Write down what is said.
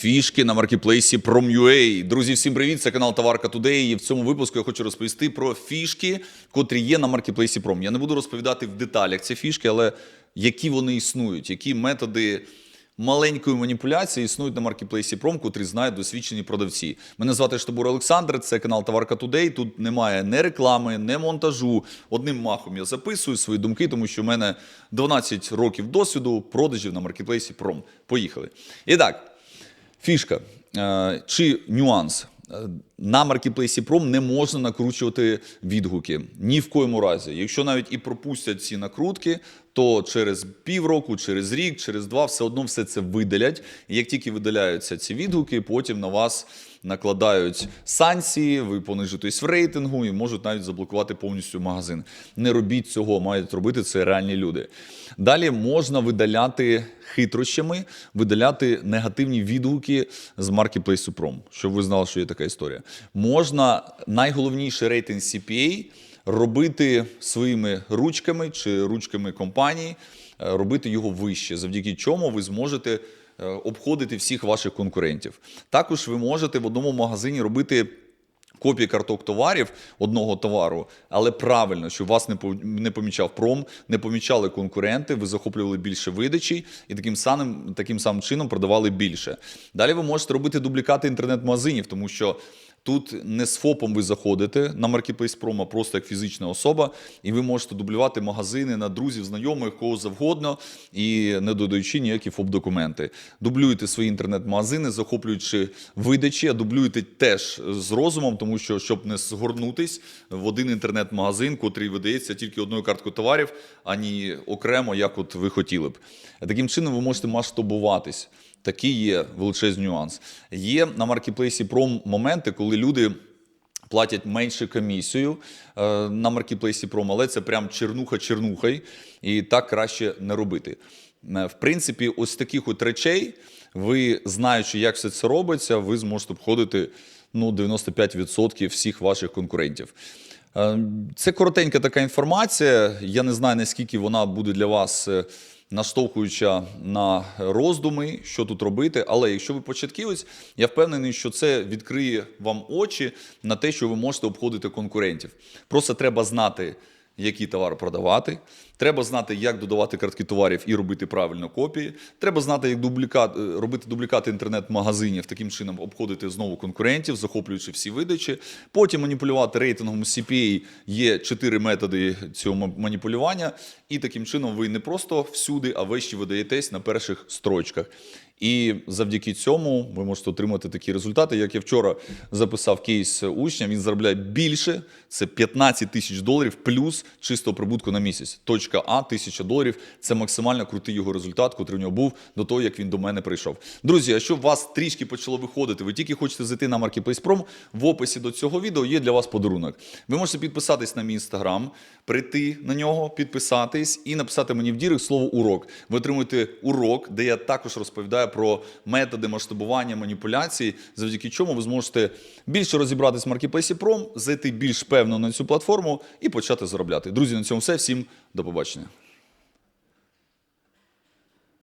Фішки на маркетплейсі Prom.ua. Друзі, всім привіт! Це канал Товарка Today. І в цьому випуску я хочу розповісти про фішки, котрі є на маркетплейсі Prom. Я не буду розповідати в деталях ці фішки, але які вони існують, які методи маленької маніпуляції існують на маркетплейсі Prom, котрі знають досвідчені продавці. Мене звати Штабур Олександр, це канал Товарка Today. Тут немає не реклами, не монтажу. Одним махом я записую свої думки, тому що в мене 12 років досвіду продажів на маркетплейсі Prom. Поїхали. І так. Фішка е, чи нюанс. Е, На маркетплейсі Prom не можна накручувати відгуки ні в коєму разі. Якщо навіть і пропустять ці накрутки, то через півроку, через рік, через два все одно все це видалять. І як тільки видаляються ці відгуки, потім на вас накладають санкції, ви понижитесь в рейтингу і можуть навіть заблокувати повністю магазин. Не робіть цього, мають робити це реальні люди. Далі можна видаляти хитрощами, видаляти негативні відгуки з маркетплейсу Prom, щоб ви знали, що є така історія. Можна найголовніший рейтинг CPA робити своїми ручками чи ручками компанії, е, робити його вище, завдяки чому ви зможете обходити всіх ваших конкурентів. Також ви можете в одному магазині робити. Копії карток товарів одного товару, але правильно, щоб вас не не помічав пром, не помічали конкуренти, ви захоплювали більше видачі і таким самим таким самим чином продавали більше. Далі ви можете робити дублікати інтернет-магазинів, тому що тут не з ФОПом ви заходите на маркетплейс Пром, а просто як фізична особа, і ви можете дублювати магазини на друзів, знайомих, кого завгодно, і не додаючи ніякі ФОП-документи. Дублюєте свої інтернет-магазини, захоплюючи видачі, а дублюєте теж з розумом, тому що щоб не згорнутись в один інтернет-магазин, котрий видається тільки одною карткою товарів, ані окремо, як от ви хотіли б. Таким чином ви можете масштабуватись. Такий є величезний нюанс. Є на маркетплейсі Пром моменти, коли люди платять менше комісію е, на маркетплейсі Пром, але це прям чернуха-чернухай, і так краще не робити. Е, В принципі, ось таких от речей, ви знаючи, як все це робиться, ви зможете обходити ну, 95% всіх ваших конкурентів. Е, Це коротенька така інформація. Я не знаю, наскільки вона буде для вас е, наштовхуюча на роздуми, що тут робити. Але якщо ви початківець, я впевнений, що це відкриє вам очі на те, що ви можете обходити конкурентів. Просто треба знати. Який товар продавати, треба знати, як додавати картки товарів і робити правильно копії. Треба знати, як дублікат, е, робити дублікати інтернет-магазинів, таким чином обходити знову конкурентів, захоплюючи всі видачі. Потім маніпулювати рейтингом CPA. Є чотири методи цього маніпулювання, і таким чином ви не просто всюди, а вище видаєтесь на перших строчках. І завдяки цьому ви можете отримати такі результати. Як я вчора записав кейс учня, він заробляє більше, це 15 тисяч доларів плюс чистого прибутку на місяць. Точка А, тисяча доларів це максимально крутий його результат, котрий у нього був до того, як він до мене прийшов. Друзі, щоб у вас трішки почало виходити, ви тільки хочете зайти на Marketplace Prom, в описі до цього відео є для вас подарунок. Ви можете підписатись на мій інстаграм, прийти на нього, підписатись і написати мені в дірек слово урок. Ви отримуєте урок, де я також розповідаю про методи масштабування маніпуляцій, завдяки чому ви зможете більше розібратись в маркетплейсі Prom, зайти більш певно на цю платформу і почати заробляти. Друзі, на цьому все. Всім до побачення.